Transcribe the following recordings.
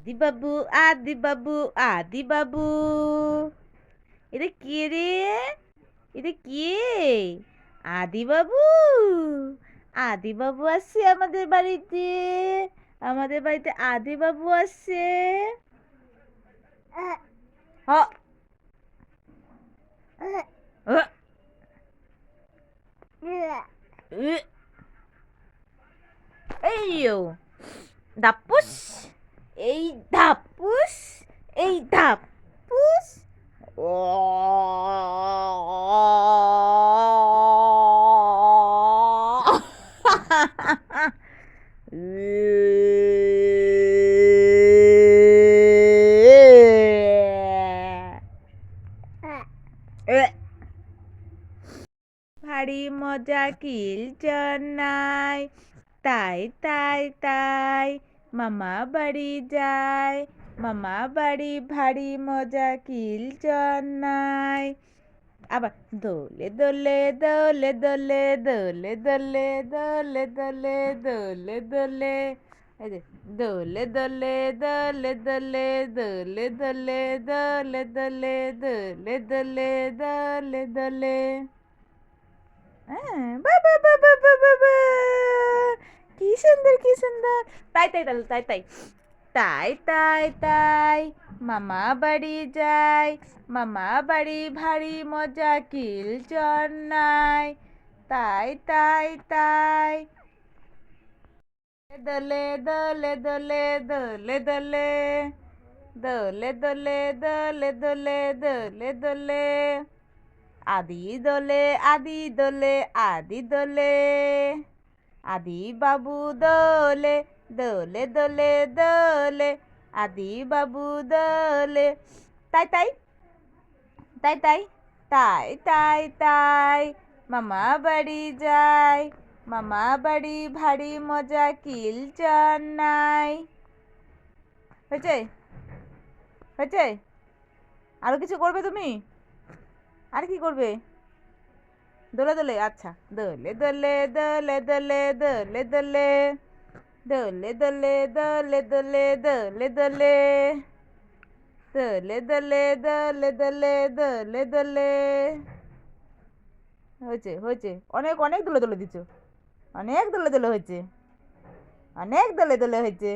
আদিবাবু আদিবাবু আদিবাবু। এটা কে রে? এটা কে? আদিবাবু? আদিবাবু আসছে আমাদের বাড়িতে। আমাদের বাড়িতে আদিবাবু আসছে। হ। এই দাপুস এই ধাপুস এই ধাপুস ও ভারী মজা কিল নাই। তাই তাই তাই। মামা বাড়ি যায় মামা বাড়ি ভারী মজা কিল নাই আবার দোলে দোলে দোলে দোলে দোলে দোলে দোলে দোলে দোলে দোলে এই যে দোলে দোলে দোলে দোলে দোলে দোলে দোলে দোলে দোলে দোলে দোলে দোলে হ্যাঁ বা বা বা বা বা বা বা কি সুন্দর কি সুন্দর তাই তাই তাই তাই তাই তাই তাই তাই মামা বাড়ি যাই মামা বাড়ি ভারী মজা কিল নাই তাই তাই তাই দোলে দোলে দোলে দোলে দোলে দোলে দোলে দোলে দোলে দোলে দোলে আদি দোলে আদি দোলে আদি দোলে আদি বাবু দোলে দোলে দোলে দোলে, আদি বাবু দোলে। তাই তাই তাই তাই তাই তাই তাই, মামা বাড়ি যায়, মামা বাড়ি ভারী মজা কিল নাই হয়েছে? হয়েছে? আরও কিছু করবে তুমি? আর কি করবে? দোলে দোলে আচ্ছা দোলে দোলে দোলে দোলে দোলে দোলে দোলে দোলে দোলে দোলে দোলে দোলে দোলে দোলে দোলে দোলে দোলে দোলে হয়েছে হয়েছে অনেক অনেক দোলে দোলে দিচ্ছ অনেক দোলে দোলে হয়েছে। অনেক দোলে দোলে হয়েছে।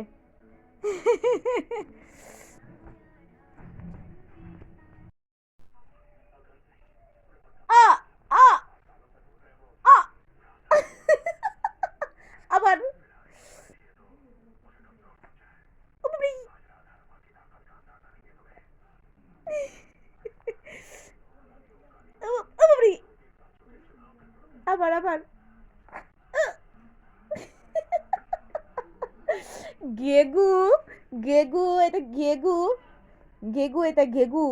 গেগু গেগু এটা গেগু গেগু এটা গেগু।